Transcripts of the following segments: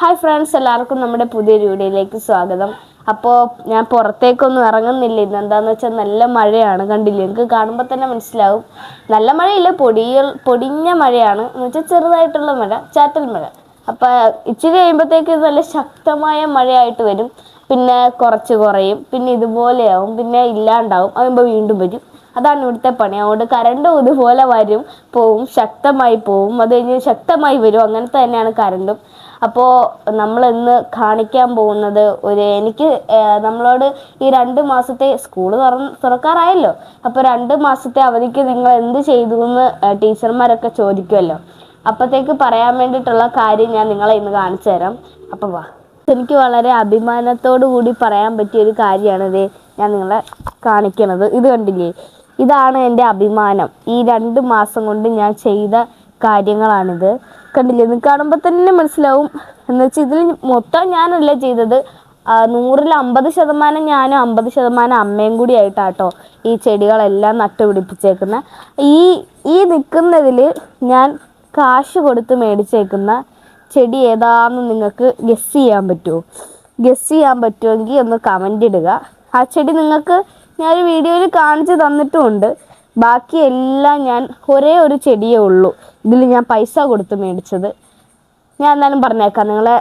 Hi friends എല്ലാവർക്കും നമ്മുടെ പുതിയൊരു വീഡിയോയിലേക്ക് സ്വാഗതം. അപ്പോൾ ഞാൻ പുറത്തേക്കൊന്നും ഇറങ്ങുന്നില്ല. ഇന്ന് എന്താണെന്ന് വെച്ചാൽ നല്ല മഴയാണ്. കണ്ടില്ലേ? നിങ്ങൾക്ക് കാണുമ്പോൾ തന്നെ മനസ്സിലാവും. നല്ല മഴയില്ല പൊടിയ പൊടിഞ്ഞ മഴയാണ്. എന്ന് വെച്ചാൽ ചെറുതായിട്ടുള്ള മഴ ചാറ്റൽ മഴ. അപ്പോൾ ഇച്ചിരി കഴിയുമ്പോഴത്തേക്ക് നല്ല ശക്തമായ മഴയായിട്ട് വരും. പിന്നെ കുറച്ച് കുറയും. പിന്നെ ഇതുപോലെയാവും പിന്നെ ഇല്ലാണ്ടാവും. അതുമ്പോൾ വീണ്ടും വരും. അതാണ് ഇവിടുത്തെ പണി. അതുകൊണ്ട് കറണ്ടും ഇതുപോലെ വരും. പോവും. ശക്തമായി പോവും. അത് കഴിഞ്ഞ് ശക്തമായി വരും. അങ്ങനത്തെ തന്നെയാണ് കരണ്ടും. അപ്പോൾ നമ്മൾ ഇന്ന് കാണിക്കാൻ പോകുന്നത് ഒരു എനിക്ക് നമ്മളോട് ഈ രണ്ട് മാസത്തെ സ്കൂൾ തുറന്ന് തുറക്കാറായല്ലോ. അപ്പോൾ രണ്ട് മാസത്തെ അവധിക്ക് നിങ്ങൾ എന്ത് ചെയ്തു എന്ന് ടീച്ചർമാരൊക്കെ ചോദിക്കുമല്ലോ അപ്പോഴത്തേക്ക് പറയാൻ വേണ്ടിയിട്ടുള്ള കാര്യം ഞാൻ നിങ്ങളെ ഇന്ന് കാണിച്ചു തരാം. അപ്പോൾ വാ. എനിക്ക് വളരെ അഭിമാനത്തോടു കൂടി പറയാൻ പറ്റിയ ഒരു കാര്യമാണിത് ഞാൻ നിങ്ങളെ കാണിക്കണത്. ഇത് കണ്ടില്ലേ? ഇതാണ് എന്റെ അഭിമാനം. ഈ രണ്ട് മാസം കൊണ്ട് ഞാൻ ചെയ്ത കാര്യങ്ങളാണിത്. കണ്ടില്ലേ? ഇത് കാണുമ്പോൾ തന്നെ മനസ്സിലാവും. എന്ന് വെച്ചാൽ ഇതിൽ മൊത്തം ഞാനല്ല ചെയ്തത്. നൂറിൽ അമ്പത് ശതമാനം ഞാനും അമ്പത് ശതമാനം അമ്മയും കൂടി ആയിട്ടാട്ടോ ഈ ചെടികളെല്ലാം നട്ടുപിടിപ്പിച്ചേക്കുന്ന. ഈ ഈ നിൽക്കുന്നതിൽ ഞാൻ കാശ് കൊടുത്ത് മേടിച്ചേക്കുന്ന ചെടി ഏതാണെന്ന് നിങ്ങൾക്ക് ഗസ് ചെയ്യാൻ പറ്റുമോ ഗസ് ചെയ്യാൻ പറ്റുമെങ്കിൽ ഒന്ന് കമന്റ് ഇടുക. ആ ചെടി നിങ്ങൾക്ക് ഞാനൊരു വീഡിയോയിൽ കാണിച്ച് തന്നിട്ടുമുണ്ട്. ബാക്കി എല്ലാം ഞാൻ ഒരേ ഒരു ചെടിയേ ഉള്ളൂ. ഇതിൽ ഞാൻ പൈസ കൊടുത്ത് മേടിച്ചത്. ഞാൻ എന്നാലും പറഞ്ഞേക്കാം നിങ്ങളെ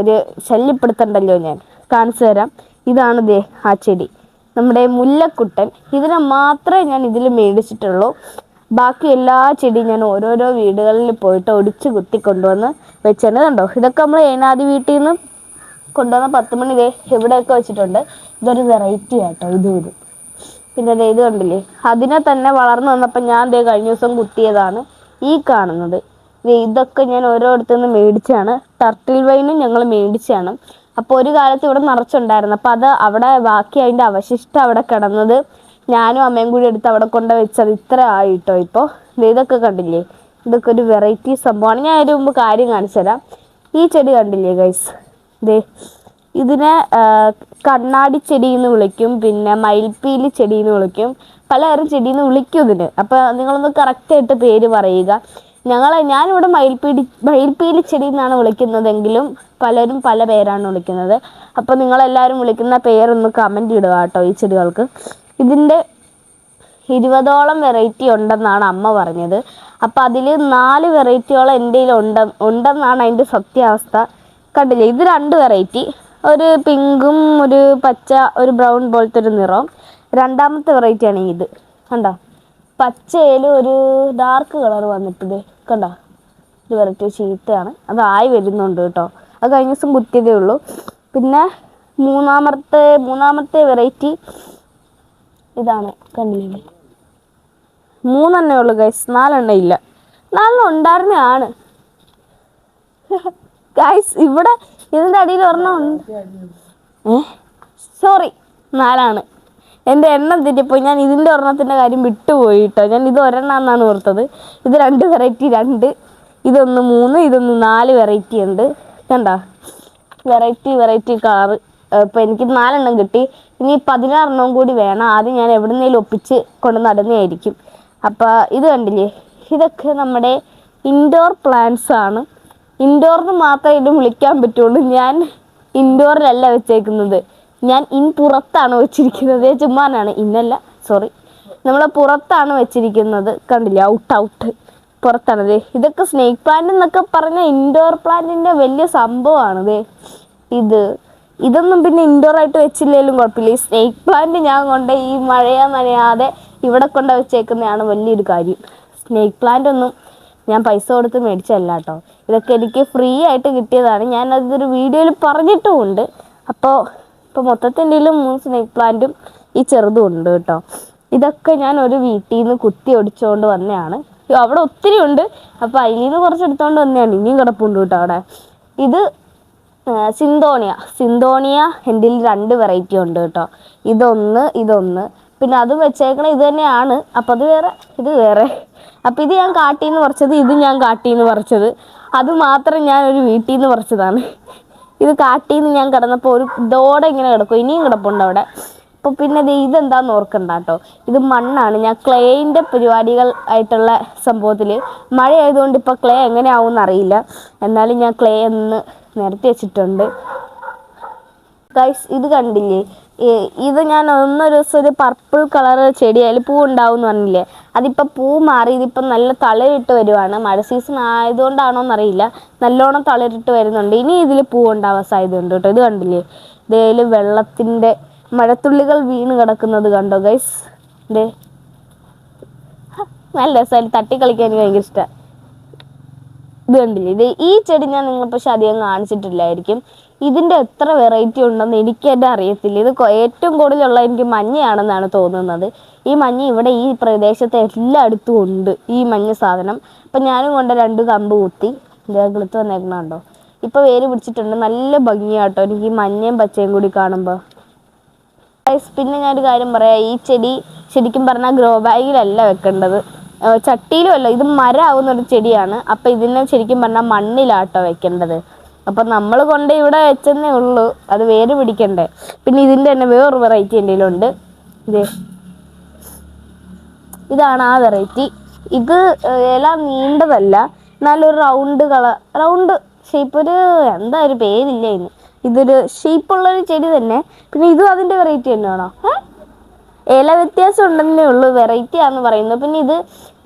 ഒരു ശല്യപ്പെടുത്തണ്ടല്ലോ ഞാൻ. കാണിച്ചു തരാം. ഇതാണ് ദേ ആ ചെടി. നമ്മുടെ മുല്ലക്കുട്ടൻ. ഇതിനെ മാത്രമേ ഞാൻ ഇതിൽ മേടിച്ചിട്ടുള്ളൂ. ബാക്കി എല്ലാ ചെടിയും ഞാൻ ഓരോരോ വീടുകളിൽ പോയിട്ട് ഒടിച്ച് കുത്തി കൊണ്ടുവന്ന് വെച്ചത് കണ്ടോ? ഇതൊക്കെ നമ്മൾ ഏനാദി വീട്ടിൽ നിന്ന് കൊണ്ടുവന്ന പത്ത് മണി ദേ എവിടെയൊക്കെ വെച്ചിട്ടുണ്ട്. ഇതൊരു വെറൈറ്റി ആട്ടോ ഇത് ഇത്. പിന്നെ ഇത് കണ്ടില്ലേ? അതിനെ തന്നെ വളർന്നു വന്നപ്പോൾ ഞാൻ ദേ കഴിഞ്ഞ ദിവസം കുത്തിയതാണ്. ഈ കാണുന്നത്. ഇതൊക്കെ ഞാൻ ഓരോരുത്തു നിന്ന് മേടിച്ചാണ് ടർട്ടിൽ വൈനും ഞങ്ങൾ മേടിച്ചാണ്. അപ്പോൾ ഒരു കാലത്ത് ഇവിടെ നിറച്ചുണ്ടായിരുന്നു. അപ്പോൾ അത് അവിടെ ബാക്കി അതിന്റെ അവശിഷ്ടം അവിടെ കിടന്നത് ഞാനും അമ്മയും കൂടി എടുത്ത് അവിടെ കൊണ്ട് വെച്ചത് ഇത്ര ആയിട്ടോ ഇപ്പോൾ ഇതൊക്കെ കണ്ടില്ലേ? ഇതൊക്കെ ഒരു വെറൈറ്റി സംഭവമാണ്. ഞാൻ അതിന് മുമ്പ് കാര്യം കാണിച്ചു തരാം ഈ ചെടി കണ്ടില്ലേ ഗൈസ് ദേ ഇതിനെ കണ്ണാടി ചെടി എന്ന് വിളിക്കും പിന്നെ മയിൽപ്പീലി ചെടി എന്ന് വിളിക്കും പലതരം ചെടി എന്ന് വിളിക്കും ഇതിന്. അപ്പോൾ നിങ്ങളൊന്ന് കറക്റ്റായിട്ട് പേര് പറയുക. ഞങ്ങൾ ഞാനിവിടെ മയിൽപ്പീലി മയിൽപ്പീലി ചെടി എന്നാണ് വിളിക്കുന്നതെങ്കിലും പലരും പല പേരാണ് വിളിക്കുന്നത്. അപ്പോൾ നിങ്ങളെല്ലാവരും വിളിക്കുന്ന പേരൊന്ന് കമന്റ് ഇടുക കേട്ടോ ഈ ചെടികൾക്ക്. ഇതിന്റെ ഇരുപതോളം വെറൈറ്റി ഉണ്ടെന്നാണ് അമ്മ പറഞ്ഞത്. അപ്പൊ അതിൽ നാല് വെറൈറ്റിയോളം എന്റെ ഉണ്ട് ഉണ്ടെന്നാണ് അതിന്റെ സത്യാവസ്ഥ. കണ്ടില്ലേ? ഇത് രണ്ട് വെറൈറ്റി ഒരു പിങ്കും ഒരു പച്ച ഒരു ബ്രൗൺ പോലത്തെ ഒരു നിറം. രണ്ടാമത്തെ വെറൈറ്റിയാണ് ഇത്. കണ്ടോ? പച്ചയിൽ ഒരു ഡാർക്ക് കളർ വന്നിട്ടുണ്ട് കണ്ടോ? ഇത് വെറൈറ്റി ചീത്തയാണ്. അത് ആയി വരുന്നുണ്ട് കേട്ടോ. അത് കഴിഞ്ഞ ദിവസം കുത്തിയതേ ഉള്ളൂ. പിന്നെ മൂന്നാമത്തെ മൂന്നാമത്തെ വെറൈറ്റി ഇതാണ്. കണ്ടില്ലേ? മൂന്നെണ്ണേ ഉള്ളു ഗൈസ് നാലെണ്ണ ഇല്ല. നാലെണ്ണം ഉണ്ടായിരുന്നതാണ്. ഗൈസ് ഇവിടെ ഇതിന്റെ അടിയിൽ ഒരെണ്ണം ഉണ്ട്. ഏ? സോറി നാലാണ്. എന്റെ എണ്ണം തെറ്റിപ്പോയി. ഞാൻ ഇതിന്റെ ഒരെണ്ണത്തിന്റെ കാര്യം വിട്ടുപോയി കേട്ടോ ഞാൻ ഇത് ഒരെണ്ണമെന്നാണ് ഓർത്തത്. ഇത് രണ്ട് വെറൈറ്റി രണ്ട്. ഇതൊന്ന് മൂന്ന് ഇതൊന്ന് നാല് വെറൈറ്റി ഉണ്ട്. കണ്ടോ? വെറൈറ്റി വെറൈറ്റി കളറ് ഇപ്പം എനിക്ക് നാലെണ്ണം കിട്ടി. ഇനി പതിനാറെണ്ണവും കൂടി വേണം. ആദ്യം ഞാൻ എവിടുന്നേലും ഒപ്പിച്ച് കൊണ്ട് നടുന്നതായിരിക്കും. അപ്പോൾ ഇത് കണ്ടില്ലേ? ഇതൊക്കെ നമ്മുടെ ഇൻഡോർ പ്ലാന്റ്സ് ആണ്. ഇൻഡോറിന് മാത്രമേ ഇത് വിളിക്കാൻ പറ്റുള്ളൂ. ഞാൻ ഇൻഡോറിലല്ല വെച്ചേക്കുന്നത്. ഞാൻ ഇൻ പുറത്താണ് വെച്ചിരിക്കുന്നത്. ചുമ്മാനാണ്. ഇന്നല്ല. സോറി നമ്മൾ പുറത്താണ് വെച്ചിരിക്കുന്നത്. കണ്ടില്ല? ഔട്ട് ഔട്ട് പുറത്താണ്. ദേ ഇതൊക്കെ സ്നേക്ക് പ്ലാന്റ് എന്നൊക്കെ പറഞ്ഞ ഇൻഡോർ പ്ലാന്റിന്റെ വലിയ സംഭവമാണ്. ദേ ഇത്. ഇതൊന്നും പിന്നെ ഇൻഡോർ ആയിട്ട് വെച്ചില്ലെങ്കിലും കുഴപ്പമില്ല. ഈ സ്നേക്ക് പ്ലാന്റ് ഞാൻ കൊണ്ട് ഈ മഴയാ നനയാതെ ഇവിടെ കൊണ്ട് വെച്ചേക്കുന്നതാണ് വലിയൊരു കാര്യം. സ്നേക്ക് പ്ലാന്റ് ഒന്നും ഞാൻ പൈസ കൊടുത്ത് മേടിച്ചല്ല കേട്ടോ ഇതൊക്കെ എനിക്ക് ഫ്രീ ആയിട്ട് കിട്ടിയതാണ്. ഞാൻ അതൊരു വീഡിയോയിൽ പറഞ്ഞിട്ടുമുണ്ട്. അപ്പോൾ ഇപ്പോൾ മൊത്തത്തിൽ എന്റെ മൂന്ന് സ്നേക്ക് പ്ലാന്റും ഈ ചെറുതും ഉണ്ട് കേട്ടോ ഇതൊക്കെ ഞാൻ ഒരു വീട്ടിൽ നിന്ന് കുത്തി ഒടിച്ചുകൊണ്ട് വന്നതാണ് അവിടെ ഒത്തിരി ഉണ്ട്. അപ്പോൾ അതിൽ നിന്ന് കുറച്ച് എടുത്തുകൊണ്ട് വന്നതാണ് ഇനിയും കിടപ്പുണ്ട് കേട്ടോ അവിടെ. ഇത് സിന്തോണിയ. സിന്തോണിയ എന്റെ രണ്ട് വെറൈറ്റി ഉണ്ട് കേട്ടോ ഇതൊന്ന് ഇതൊന്ന്. പിന്നെ അതും വെച്ചേക്കണ ഇത് തന്നെയാണ്. അപ്പം അത് വേറെ ഇത് വേറെ. അപ്പം ഇത് ഞാൻ കാട്ടിൽ നിന്ന് പറിച്ചത് ഇത് ഞാൻ കാട്ടിൽ നിന്ന് പറിച്ചത്. അത് മാത്രം ഞാൻ ഒരു വീട്ടിൽ നിന്ന് പറിച്ചതാണ്. ഇത് കാട്ടിൽ നിന്ന് ഞാൻ കിടന്നപ്പോൾ ഒരു ഇതോടെ ഇങ്ങനെ കിടക്കും. ഇനിയും കിടപ്പുണ്ട് അവിടെ. അപ്പോൾ പിന്നെ ദേ ഇതെന്താന്ന് ഓർക്കണ്ട കേട്ടോ ഇത് മണ്ണാണ്. ഞാൻ ക്ലേയിന്റെ പരിപാടികൾ ആയിട്ടുള്ള സംഭവത്തിൽ മഴ ആയതുകൊണ്ട് ഇപ്പോൾ ക്ലേ എങ്ങനെയാവും എന്നറിയില്ല എന്നാലും ഞാൻ ക്ലേ ഒന്ന് നിരത്തി വെച്ചിട്ടുണ്ട്. ഗൈസ് ഇത് കണ്ടില്ലേ? ഇത് ഞാൻ ഒന്നൊരു ദിവസം ഒരു പർപ്പിൾ കളർ ചെടി പൂ ഉണ്ടാവും എന്ന് പറഞ്ഞില്ലേ? അതിപ്പോൾ പൂ മാറി ഇതിപ്പം നല്ല തളിരിട്ട് വരുവാണ്. മഴ സീസൺ ആയതുകൊണ്ടാണോ എന്നറിയില്ല നല്ലോണം തളിരിട്ട് വരുന്നുണ്ട്. ഇനി ഇതിൽ പൂ ഉണ്ടാവാൻ സാധ്യതയുണ്ട് കേട്ടോ. ഇത് കണ്ടില്ലേ? ഇതേലും വെള്ളത്തിന്റെ മഴത്തുള്ളികൾ വീണ് കിടക്കുന്നത് കണ്ടോ ഗൈസ് ഇതേ നല്ല രസമായി തട്ടി കളിക്കാൻ എനിക്ക് ഭയങ്കര ഇഷ്ടമാണ് ഇത് കണ്ടില്ലേ? ഇത് ഈ ചെടി ഞാൻ നിങ്ങൾ പക്ഷെ അധികം കാണിച്ചിട്ടില്ലായിരിക്കും. ഇതിന്റെ എത്ര വെറൈറ്റി ഉണ്ടെന്ന് എനിക്ക് തന്നെ അറിയത്തില്ല. ഇത് ഏറ്റവും കൂടുതലുള്ള എനിക്ക് മഞ്ഞയാണെന്നാണ് തോന്നുന്നത്. ഈ മഞ്ഞ ഇവിടെ ഈ പ്രദേശത്തെ എല്ലായിടത്തും ഉണ്ട് ഈ മഞ്ഞ സാധനം. അപ്പം ഞാനും കൊണ്ട് രണ്ട് കമ്പ് കുത്തി. കിളുത്ത് വന്നേക്കണുണ്ടോ? ഇപ്പൊ വേര് പിടിച്ചിട്ടുണ്ട്. നല്ല ഭംഗിയാട്ടോ. എനിക്ക് ഈ മഞ്ഞയും പച്ചയും കൂടി കാണുമ്പോൾ പിന്നെ ഞാനൊരു കാര്യം പറയാം. ഈ ചെടി ശരിക്കും പറഞ്ഞാൽ ഗ്രോ ബാഗിലല്ല വെക്കേണ്ടത്. ചട്ടിയിലും അല്ല. ഇത് മരമാവുന്ന ഒരു ചെടിയാണ്. അപ്പം ഇതിനെ ശരിക്കും പറഞ്ഞാൽ മണ്ണിലാട്ടോ വെക്കേണ്ടത്. അപ്പൊ നമ്മൾ കൊണ്ട് ഇവിടെ വെച്ചെന്നേ ഉള്ളൂ. അത് വേര് പിടിക്കണ്ടേ. പിന്നെ ഇതിന്റെ തന്നെ വേറൊരു വെറൈറ്റി എന്റെ ഉണ്ട് ഇത് ഇതാണ് ആ വെറൈറ്റി ഇത് ഇല നീണ്ടതല്ല. നല്ലൊരു റൗണ്ട് കളർ റൗണ്ട് ഷേപ്പ് ഒരു എന്താ ഒരു പേരില്ല ഇതിന്. ഇതൊരു ഷേപ്പുള്ളൊരു ചെടി തന്നെ. പിന്നെ ഇതും അതിന്റെ വെറൈറ്റി തന്നെയാണോ? ഏ? ഇല വ്യത്യാസം ഉണ്ടെന്നേ ഉള്ളൂ. വെറൈറ്റി ആണെന്ന് പറയുന്നത്. പിന്നെ ഇത്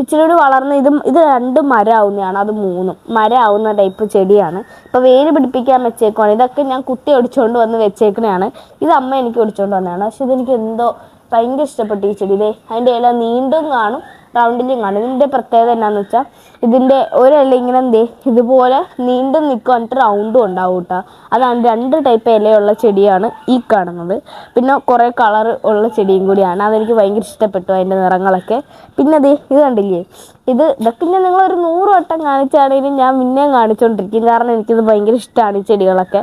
ഇച്ചിരി കൂടി വളർന്ന് ഇത് ഇത് രണ്ടും മരമാവുന്നതാണ് അത് മൂന്നും. മരമാവുന്ന ടൈപ്പ് ചെടിയാണ്. ഇപ്പോൾ വേര് പിടിപ്പിക്കാൻ വെച്ചേക്കുവാണ്. ഇതൊക്കെ ഞാൻ കുത്തി ഒടിച്ചുകൊണ്ട് വന്ന് വെച്ചേക്കണതാണ് ഇത് അമ്മ എനിക്ക് ഒടിച്ചുകൊണ്ട് വന്നതാണ്. പക്ഷെ ഇതെനിക്ക് എന്തോ ഭയങ്കര ഇഷ്ടപ്പെട്ടു ഈ ചെടി ഇതേ അതിന്റെ ഇല നീണ്ടും കാണും. റൗണ്ടിലും കാണും ഇതിന്റെ പ്രത്യേകത എന്നാന്ന് വെച്ചാൽ ഇതിന്റെ ഒരില ഇങ്ങനെ എന്തേ ഇതുപോലെ നീണ്ടും നിൽക്കും എന്നിട്ട് റൗണ്ടും ഉണ്ടാവും കേട്ടോ അതാണ് രണ്ട് ടൈപ്പ് ഇലയുള്ള ചെടിയാണ് ഈ കാണുന്നത്. പിന്നെ കുറേ കളർ ഉള്ള ചെടിയും കൂടിയാണ്. അതെനിക്ക് ഭയങ്കര ഇഷ്ടപ്പെട്ടു അതിന്റെ നിറങ്ങളൊക്കെ. പിന്നെ അതേ ഇത് കണ്ടില്ലേ? ഇത് ഇതൊക്കെ ഞാൻ നിങ്ങളൊരു നൂറ് വട്ടം കാണിച്ചാണെങ്കിലും ഞാൻ പിന്നെയും കാണിച്ചുകൊണ്ടിരിക്കും കാരണം എനിക്കിത് ഭയങ്കര ഇഷ്ടമാണ് ഈ ചെടികളൊക്കെ.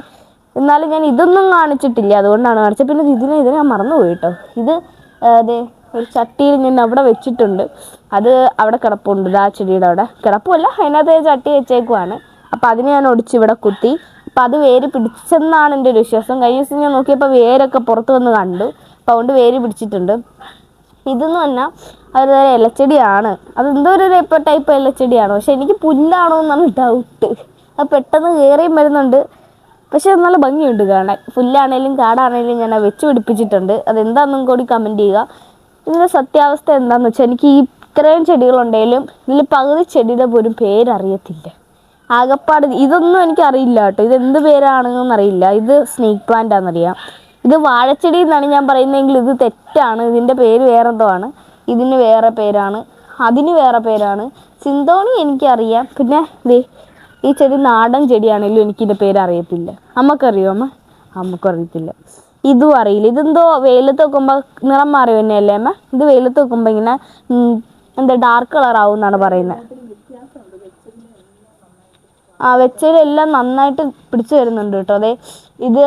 എന്നാലും ഞാൻ ഇതൊന്നും കാണിച്ചിട്ടില്ല. അതുകൊണ്ടാണ് കാണിച്ചത്. പിന്നെ ഇതിനെ ഇതിനെ ഞാൻ മറന്നുപോയി കേട്ടോ ഇത് അതെ ഒരു ചട്ടിയിൽ ഞാൻ അവിടെ വെച്ചിട്ടുണ്ട്. അത് അവിടെ കിടപ്പുണ്ട്. ആ ചെടിയുടെ അവിടെ. കിടപ്പുമല്ല അതിനകത്ത് ചട്ടി വെച്ചേക്കുവാണ്. അപ്പം അതിനെ ഞാൻ ഒടിച്ച് ഇവിടെ കുത്തി. അപ്പം അത് വേര് പിടിച്ചെന്നാണ് എന്റെ ഒരു വിശ്വാസം. കഴിഞ്ഞ ദിവസം ഞാൻ നോക്കിയപ്പോൾ വേരൊക്കെ പുറത്ത് വന്ന് കണ്ടു. അപ്പം അതുകൊണ്ട് വേര് പിടിച്ചിട്ടുണ്ട്. ഇതെന്ന് പറഞ്ഞാൽ ഒരു ഇലച്ചെടിയാണ്. അത് എന്തോ ഒരു ഇപ്പോൾ ടൈപ്പ് ഇലച്ചെടിയാണ്. പക്ഷെ എനിക്ക് പുല്ലാണോ എന്നാണ് ഡൗട്ട് അത് പെട്ടെന്ന് കയറിയും വരുന്നുണ്ട്. പക്ഷെ നല്ല ഭംഗിയുണ്ട് കാണാൻ. പുല്ലാണേലും കാടാണേലും ഞാൻ വെച്ച് പിടിപ്പിച്ചിട്ടുണ്ട്. അതെന്താണെന്നും കൂടി കമന്റ് ചെയ്യുക. ഇതിന്റെ സത്യാവസ്ഥ എന്താണെന്ന് വെച്ചാൽ എനിക്ക് ഈ ഇത്രയും ചെടികളുണ്ടെങ്കിലും ഇതിൽ പകുതി ചെടിയുടെ പോലും പേരറിയത്തില്ല. ആകപ്പാട് ഇതൊന്നും എനിക്ക് അറിയില്ല കേട്ടോ. ഇത് എന്ത് പേരാണെന്നൊന്നും അറിയില്ല. ഇത് സ്നേക്ക് പ്ലാന്റ് ആണെന്നറിയാം ഇത് വാഴച്ചെടി എന്നാണ് ഞാൻ പറയുന്നതെങ്കിൽ ഇത് തെറ്റാണ്. ഇതിന്റെ പേര് വേറെ എന്തോ ആണ് ഇതിന് വേറെ പേരാണ്. അതിന് വേറെ പേരാണ്. സിന്തോണി എനിക്കറിയാം. പിന്നെ ദേ ഈ ചെടി നാടൻ ചെടിയാണെങ്കിലും എനിക്കിതിന്റെ പേര് അറിയത്തില്ല അമ്മക്കറിയോ അമ്മ? അമ്മക്കും അറിയത്തില്ല ഇതും അറിയില്ല. ഇതെന്തോ വെയിലത്ത് വെക്കുമ്പോൾ നിറം മാറി തന്നെയല്ലേ അമ്മ? ഇത് വെയിലത്ത് വെക്കുമ്പോൾ ഇങ്ങനെ എന്താ ഡാർക്ക് കളർ ആവും എന്നാണ് പറയുന്നത് ആ വെച്ചതിലെല്ലാം നന്നായിട്ട് പിടിച്ചു വരുന്നുണ്ട് കേട്ടോ. അതെ ഇത്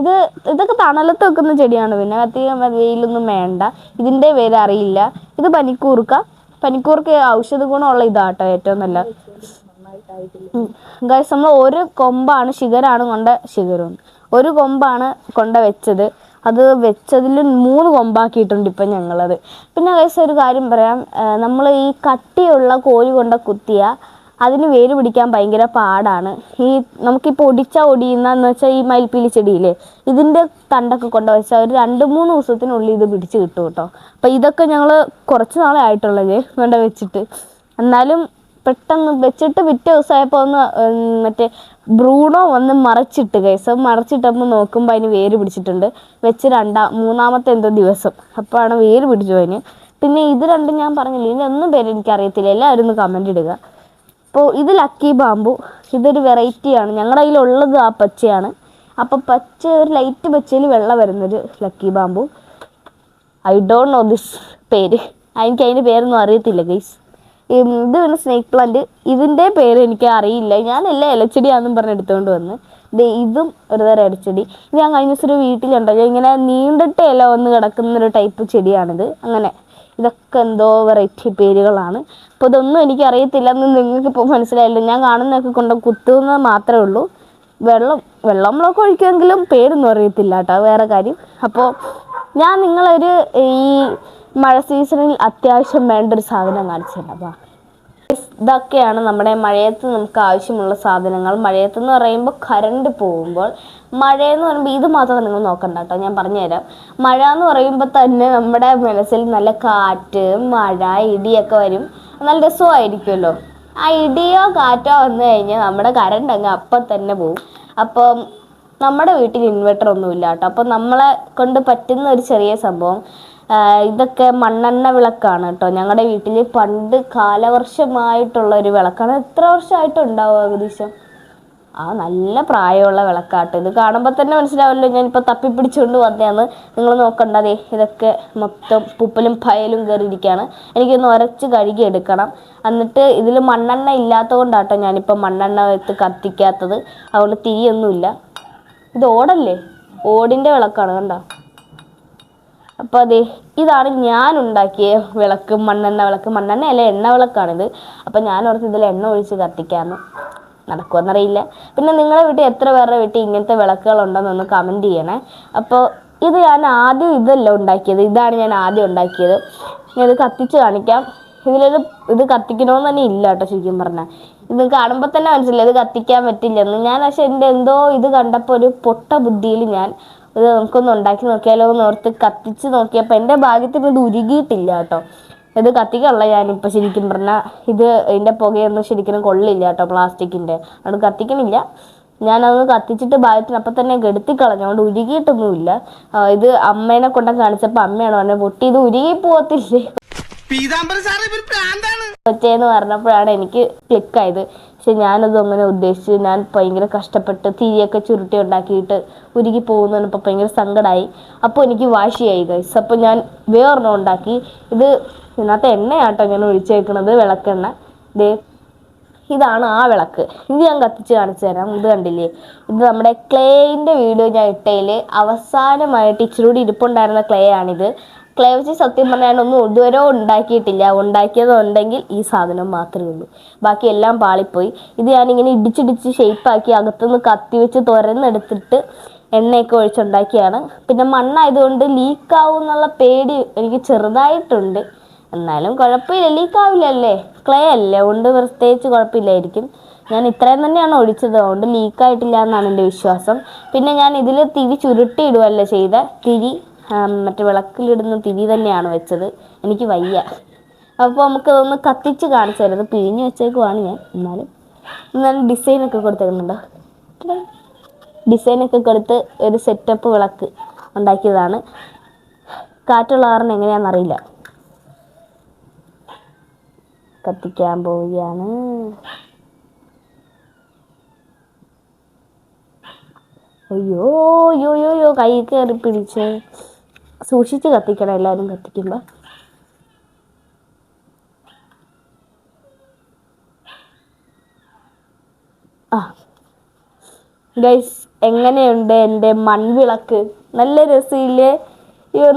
ഇത് ഇതൊക്കെ തണലത്ത് വെക്കുന്ന ചെടിയാണ്. പിന്നെ അധികം വെയിലൊന്നും വേണ്ട. ഇതിന്റെ പേര് അറിയില്ല. ഇത് പനിക്കൂർക്ക. പനിക്കൂർക്ക ഔഷധ ഗുണമുള്ള ഇതാട്ടോ ഏറ്റവും നല്ല. ഗൈസ് നമ്മൾ ഒരു കൊമ്പാണ് ശിഖരാണ് കൊണ്ട ശിഖരം ഒരു കൊമ്പാണ് കൊണ്ട വെച്ചത്. അത് വെച്ചതിൽ മൂന്ന് കൊമ്പാക്കിയിട്ടുണ്ട് ഇപ്പം ഞങ്ങളത്. പിന്നെ ഗൈസ് ഒരു കാര്യം പറയാം. നമ്മൾ ഈ കട്ടിയുള്ള കോഴി കൊണ്ട കുത്തിയ അതിന് വേര് പിടിക്കാൻ ഭയങ്കര പാടാണ്. ഈ നമുക്കിപ്പോൾ ഒടിച്ച ഒടിയുന്നതെന്ന് വെച്ചാൽ ഈ മയിൽപ്പീലി ചെടിയില്ലേ ഇതിന്റെ തണ്ടൊക്കെ കൊണ്ട് വെച്ചാൽ ഒരു രണ്ട് മൂന്ന് ദിവസത്തിനുള്ളിൽ ഇത് പിടിച്ച് കിട്ടും കേട്ടോ. അപ്പോൾ ഇതൊക്കെ ഞങ്ങൾ കുറച്ച് നാളെ ആയിട്ടുള്ളത് കൊണ്ട് വെച്ചിട്ട്. എന്നാലും പെട്ടെന്ന് വെച്ചിട്ട് പിറ്റേ ദിവസമായപ്പോൾ ഒന്ന് മറ്റേ ബ്രൂണോ വന്ന് മറച്ചിട്ട് കേസ് മറച്ചിട്ടപ്പോൾ നോക്കുമ്പോൾ അതിന് വേര് പിടിച്ചിട്ടുണ്ട്. വെച്ച് രണ്ടാം മൂന്നാമത്തെ എന്തോ ദിവസം. അപ്പോഴാണ് വേര് പിടിച്ചു അതിന് പിന്നെ ഇത് രണ്ടും ഞാൻ പറഞ്ഞില്ല ഇതിനൊന്നും പേര് എനിക്കറിയത്തില്ല. എല്ലാവരും ഒന്ന് കമന്റ് ഇടുക. അപ്പോൾ ഇത് ലക്കി ബാമ്പു ഇതൊരു വെറൈറ്റിയാണ് ഞങ്ങളുടെ കയ്യിലുള്ളത് ആ പച്ചയാണ്. അപ്പോൾ പച്ച ഒരു ലൈറ്റ് പച്ചയിൽ വെള്ള വരുന്നൊരു lucky bamboo I don't know this പേര്. എനിക്ക് അതിന്റെ പേരൊന്നും അറിയത്തില്ല ഗൈസ് ഇത് വേണം സ്നേക്ക് പ്ലാന്റ് ഇതിന്റെ പേര് എനിക്ക് അറിയില്ല. ഞാൻ എല്ലാ ഇലച്ചെടിയാണെന്നും പറഞ്ഞ് എടുത്തുകൊണ്ട് വന്ന്. ദേ ഇതും ഒരു തരം ഇലച്ചെടി. ഇത് ഞാൻ കഴിഞ്ഞ ദിവസം ഒരു വീട്ടിലുണ്ടല്ലോ ഇങ്ങനെ നീണ്ടിട്ട് ഇല വന്ന് കിടക്കുന്ന ഒരു ടൈപ്പ് ചെടിയാണിത്. അങ്ങനെ. ഇതൊക്കെ എന്തോ വെറൈറ്റി പേരുകളാണ്. അപ്പോൾ ഇതൊന്നും എനിക്ക് അറിയത്തില്ലെന്ന് നിങ്ങൾക്ക് ഇപ്പോൾ മനസ്സിലായില്ല. ഞാൻ കാണുന്നതൊക്കെ കൊണ്ട് കുത്തുന്നത് മാത്രമേ ഉള്ളൂ. വെള്ളം വെള്ളം നമ്മളൊക്കെ ഒഴിക്കുമെങ്കിലും പേരൊന്നും അറിയത്തില്ല കേട്ടോ. വേറെ കാര്യം. അപ്പോൾ ഞാൻ നിങ്ങളൊരു ഈ മഴ സീസണിൽ അത്യാവശ്യം വേണ്ട ഒരു സാധനം കാണിച്ചു. തരാം. ഇതൊക്കെയാണ് നമ്മുടെ മഴയത്ത് നമുക്ക് ആവശ്യമുള്ള സാധനങ്ങൾ. മഴയത്ത് എന്ന് പറയുമ്പോൾ കറണ്ട് പോകുമ്പോൾ മഴയെന്ന് പറയുമ്പോൾ ഇത് മാത്രം നിങ്ങൾ നോക്കണ്ട കേട്ടോ. ഞാൻ പറഞ്ഞുതരാം. മഴ എന്ന് പറയുമ്പോൾ തന്നെ നമ്മുടെ മനസ്സിൽ നല്ല കാറ്റ് മഴ ഇടിയൊക്കെ വരും. നല്ല രസമായിരിക്കുമല്ലോ. ആ ഇടിയോ കാറ്റോ വന്നു കഴിഞ്ഞാൽ നമ്മുടെ കറണ്ട് അങ്ങ് അപ്പം തന്നെ പോകും. അപ്പം നമ്മുടെ വീട്ടിൽ ഇൻവെർട്ടർ ഒന്നുമില്ല കേട്ടോ. അപ്പം നമ്മളെ കൊണ്ട് പറ്റുന്ന ഒരു ചെറിയ സംഭവം ഇതൊക്കെ മണ്ണെണ്ണ വിളക്കാണ് കേട്ടോ ഞങ്ങളുടെ വീട്ടിൽ പണ്ട് കാലവർഷമായിട്ടുള്ള ഒരു വിളക്കാണ്. എത്ര വർഷമായിട്ടുണ്ടാവും ഏകദേശം? ആ നല്ല പ്രായമുള്ള വിളക്കാട്ടോ. ഇത് കാണുമ്പോൾ തന്നെ മനസ്സിലാവല്ലോ ഞാനിപ്പോൾ തപ്പിപ്പിടിച്ചുകൊണ്ട് വന്നതാണ് നിങ്ങൾ നോക്കണ്ടതേ ഇതൊക്കെ മൊത്തം പുപ്പലും പയലും കയറിയിരിക്കുകയാണ് എനിക്കൊന്ന് ഉരച്ച് കഴുകി എടുക്കണം. എന്നിട്ട് ഇതിൽ മണ്ണെണ്ണ ഇല്ലാത്തത് കൊണ്ടാട്ടോ ഞാനിപ്പോൾ മണ്ണെണ്ണ വെച്ച് കത്തിക്കാത്തത്. അതുകൊണ്ട് തീയൊന്നുമില്ല. ഇത് ഓടല്ലേ? ഓടിന്റെ വിളക്കാണ് കണ്ടോ? അപ്പോൾ അതെ ഇതാണ് ഞാൻ ഉണ്ടാക്കിയ വിളക്ക് മണ്ണെണ്ണ വിളക്ക്. മണ്ണെണ്ണ അല്ല എണ്ണ വിളക്കാണിത്. അപ്പോൾ ഞാൻ ഓർത്ത് ഇതിൽ എണ്ണ ഒഴിച്ച് കത്തിക്കാമെന്ന് നടക്കുമെന്നറിയില്ല പിന്നെ നിങ്ങളുടെ വീട്ടിൽ എത്ര പേരുടെ വീട്ടിൽ ഇങ്ങനത്തെ വിളക്കുകൾ ഉണ്ടെന്നൊന്ന് കമന്റ് ചെയ്യണേ. അപ്പോൾ ഇത് ഞാൻ ആദ്യം ഇതല്ല ഉണ്ടാക്കിയത്. ഇതാണ് ഞാൻ ആദ്യം ഉണ്ടാക്കിയത്. ഇത് കത്തിച്ച് കാണിക്കാം. ഇതിലൊരു ഇത് കത്തിക്കണമെന്ന് തന്നെ ഇല്ല കേട്ടോ ശരിക്കും പറഞ്ഞാൽ ഇത് കാണുമ്പോൾ തന്നെ മനസ്സിലായി. ഇത് കത്തിക്കാൻ പറ്റില്ലെന്ന്. ഞാൻ പക്ഷെ എന്റെ എന്തോ ഇത് കണ്ടപ്പോൾ ഒരു പൊട്ട ബുദ്ധിയിൽ ഞാൻ ഇത് നമുക്കൊന്ന് ഉണ്ടാക്കി നോക്കിയാലോ? എന്ന് ഓർത്ത് കത്തിച്ച് നോക്കിയപ്പോൾ എന്റെ ഭാഗ്യത്തിന് ഇത് ഉരുകിയിട്ടില്ല കേട്ടോ. ഇത് കത്തിക്കാനുള്ള ഞാനിപ്പോൾ ശരിക്കും പറഞ്ഞാൽ ഇത് ഇതിന്റെ പുകയൊന്നും ശരിക്കും കൊള്ളില്ല കേട്ടോ പ്ലാസ്റ്റിക്കിന്റെ അതുകൊണ്ട് കത്തിക്കണില്ല. ഞാനതൊന്ന് കത്തിച്ചിട്ട് ഭാഗത്തിനപ്പം തന്നെ കെടുത്തി കളഞ്ഞു. അതുകൊണ്ട് ഉരുകിയിട്ടൊന്നുമില്ല. ഇത് അമ്മേനെ കൊണ്ടൊക്കെ കാണിച്ചപ്പോൾ അമ്മയാണ് പറഞ്ഞത് പൊട്ടി ഇത് ഉരുകി പോകത്തില്ലേ? ഒറ്റയെന്ന് പറഞ്ഞപ്പോഴാണ് എനിക്ക് ക്ലിക്കായത്. പക്ഷെ ഞാനത് അങ്ങനെ ഉദ്ദേശിച്ചു. ഞാൻ ഭയങ്കര കഷ്ടപ്പെട്ട് തിരിയൊക്കെ ചുരുട്ടി ഉണ്ടാക്കിയിട്ട് ഉരുകി പോകുന്നപ്പോൾ പറഞ്ഞപ്പോൾ ഭയങ്കര സങ്കടമായി അപ്പോൾ എനിക്ക് വാശിയായി ഗൈസ് അപ്പോൾ ഞാൻ വേറൊരെണ്ണം ഉണ്ടാക്കി. ഇത് ഇതിനകത്ത് എണ്ണയാട്ടോ ഞാൻ ഒഴിച്ചേക്കണത് വിളക്കെണ്ണ. ദേ ഇതാണ് ആ വിളക്ക്. ഇത് ഞാൻ കത്തിച്ച് കാണിച്ചു തരാം. ഇത് കണ്ടില്ലേ? ഇത് നമ്മുടെ ക്ലേയിന്റെ വീഡിയോ ഞാൻ ഇട്ടതിൽ അവസാനമായിട്ട് ഇച്ചിരി കൂടി ഇരിപ്പുണ്ടായിരുന്ന ക്ലേ ആണിത്. ക്ലേ വെച്ച് സത്യം പറഞ്ഞാൽ ഒന്നും ഇതുവരെ ഉണ്ടാക്കിയിട്ടില്ല. ഉണ്ടാക്കിയതുണ്ടെങ്കിൽ ഈ സാധനം മാത്രമേ ഉള്ളൂ. ബാക്കി എല്ലാം പാളിപ്പോയി. ഇത് ഞാനിങ്ങനെ ഇടിച്ചിടിച്ച് ഷേപ്പാക്കി അകത്തുനിന്ന് കത്തി വെച്ച് തുരന്നെടുത്തിട്ട് എണ്ണയൊക്കെ ഒഴിച്ചുണ്ടാക്കിയാണ്. പിന്നെ മണ്ണായതുകൊണ്ട് ലീക്കാവും എന്നുള്ള പേടി എനിക്ക് ചെറുതായിട്ടുണ്ട്. എന്നാലും കുഴപ്പമില്ല. ലീക്കാവില്ലല്ലേ? ക്ലേ അല്ലേ? അതുകൊണ്ട് പ്രത്യേകിച്ച് കുഴപ്പമില്ലായിരിക്കും. ഞാൻ ഇത്രയും തന്നെയാണ് ഒഴിച്ചത്. അതുകൊണ്ട് ലീക്കായിട്ടില്ല എന്നാണ് എന്റെ വിശ്വാസം. പിന്നെ ഞാൻ ഇതിൽ തിരി ചുരുട്ടി ഇടുവല്ല ചെയ്ത? തിരി മറ്റേ വിളക്കിലിടുന്ന തിരി തന്നെയാണ് വെച്ചത്. എനിക്ക് വയ്യ. അപ്പോൾ നമുക്ക് അതൊന്ന് കത്തിച്ച് കാണിച്ചു തരുന്നത് പിഴിഞ്ഞ് വെച്ചേക്കുവാണ് ഞാൻ. എന്നാലും എന്നാലും ഡിസൈനൊക്കെ കൊടുത്തേക്കുന്നുണ്ടോ ഡിസൈനൊക്കെ കൊടുത്ത് ഒരു സെറ്റപ്പ് വിളക്ക് ഉണ്ടാക്കിയതാണ്. കാറ്റുള്ള കാരണം എങ്ങനെയാണെന്നറിയില്ല കത്തിക്കാൻ പോവുകയാണ്. അയ്യോ അയ്യോ അയ്യോ കൈ കയറി പിടിച്ച്. സൂക്ഷിച്ച് കത്തിക്കണം എല്ലാവരും കത്തിക്കുമ്പോൾ ആ. ഗൈസ് എങ്ങനെയുണ്ട് എന്റെ മൺവിളക്ക്? നല്ല രസമില്ലേ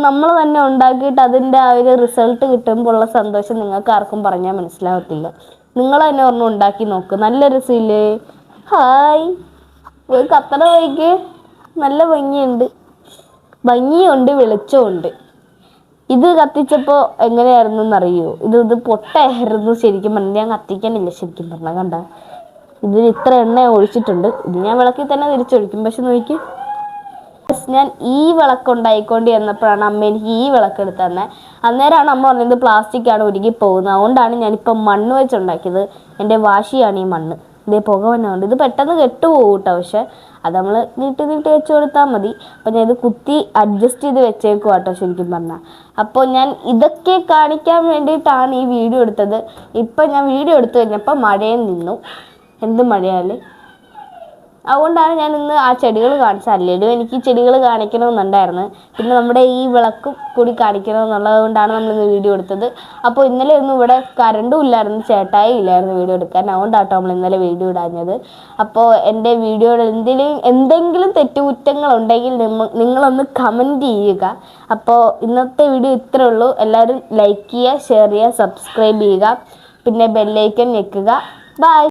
നമ്മൾ തന്നെ ഉണ്ടാക്കിയിട്ട് അതിന്റെ ആ ഒരു റിസൾട്ട് കിട്ടുമ്പോൾ ഉള്ള സന്തോഷം നിങ്ങൾക്ക് ആർക്കും പറഞ്ഞാൽ മനസ്സിലാവത്തില്ല. നിങ്ങൾ തന്നെ ഒരെണ്ണം ഉണ്ടാക്കി നോക്ക്. നല്ല രസമില്ലേ ഹായ് ഒരു കത്തട വൈക്ക് നല്ല ഭംഗിയുണ്ട്. ഭംഗിയുണ്ട് വെളിച്ചമുണ്ട്. ഇത് കത്തിച്ചപ്പോൾ എങ്ങനെയായിരുന്നു എന്നറിയോ? ഇത് ഇത് പൊട്ടായിരുന്നു ശരിക്കും പറഞ്ഞാൽ ഞാൻ കത്തിക്കാനില്ല ശരിക്കും പറഞ്ഞാൽ കണ്ട? ഇതിന് ഇത്ര എണ്ണ ഒഴിച്ചിട്ടുണ്ട്. ഇത് ഞാൻ വിളക്കിൽ തന്നെ തിരിച്ചൊഴിക്കും. പക്ഷെ നോക്കി. ഞാൻ ഈ വിളക്ക് ഉണ്ടായിക്കൊണ്ട് ചെന്നപ്പോഴാണ് അമ്മ എനിക്ക് ഈ വിളക്ക് എടുത്ത് തന്നെ. അന്നേരമാണ് അമ്മ പറഞ്ഞത് പ്ലാസ്റ്റിക്കാണ് ഉരുകി പോകുന്നത്. അതുകൊണ്ടാണ് ഞാനിപ്പോൾ മണ്ണ് വെച്ചുണ്ടാക്കിയത്. എന്റെ വാശിയാണ് ഈ മണ്ണ്. ഇതേ പുക വന്നുകൊണ്ട് ഇത് പെട്ടെന്ന് കെട്ടുപോകും കേട്ടോ പക്ഷെ അത് നമ്മൾ നീട്ടി നീട്ടി വെച്ച് കൊടുത്താൽ മതി. അപ്പം ഞാൻ ഇത് കുത്തി അഡ്ജസ്റ്റ് ചെയ്ത് വെച്ചേക്കും കേട്ടോ ശരിക്കും പറഞ്ഞാൽ അപ്പോൾ ഞാൻ ഇതൊക്കെ കാണിക്കാൻ വേണ്ടിയിട്ടാണ് ഈ വീഡിയോ എടുത്തത്. ഇപ്പം ഞാൻ വീഡിയോ എടുത്തു കഴിഞ്ഞപ്പോൾ മഴയും നിന്നു. എന്ത് മഴയാൽ അതുകൊണ്ടാണ് ഞാൻ ഇന്ന് ആ ചെടികൾ കാണിച്ചത്. അല്ലെങ്കിലും എനിക്ക് ചെടികൾ കാണിക്കണമെന്നുണ്ടായിരുന്നു. പിന്നെ നമ്മുടെ ഈ വിളക്കും കൂടി കാണിക്കണമെന്നുള്ളത് കൊണ്ടാണ് നമ്മൾ ഇന്ന് വീഡിയോ എടുത്തത്. അപ്പോൾ ഇന്നലെ ഒന്നും ഇവിടെ കറണ്ടും ഇല്ലായിരുന്നു ചേട്ടായി ഇല്ലായിരുന്നു വീഡിയോ എടുക്കാൻ. അതുകൊണ്ടാട്ടോ നമ്മൾ ഇന്നലെ വീഡിയോ ഇടാഞ്ഞത്. അപ്പോൾ എന്റെ വീഡിയോയിൽ എന്തെങ്കിലും എന്തെങ്കിലും നിമ്മ- നിങ്ങളൊന്ന് കമന്റ് ചെയ്യുക. അപ്പോൾ ഇന്നത്തെ വീഡിയോ ഇത്രേ ഉള്ളൂ. എല്ലാവരും ലൈക്ക് ചെയ്യുക ഷെയർ ചെയ്യുക സബ്സ്ക്രൈബ് ചെയ്യുക. പിന്നെ ബെല്ലൈക്കൻ ഞെക്കുക. ബൈ.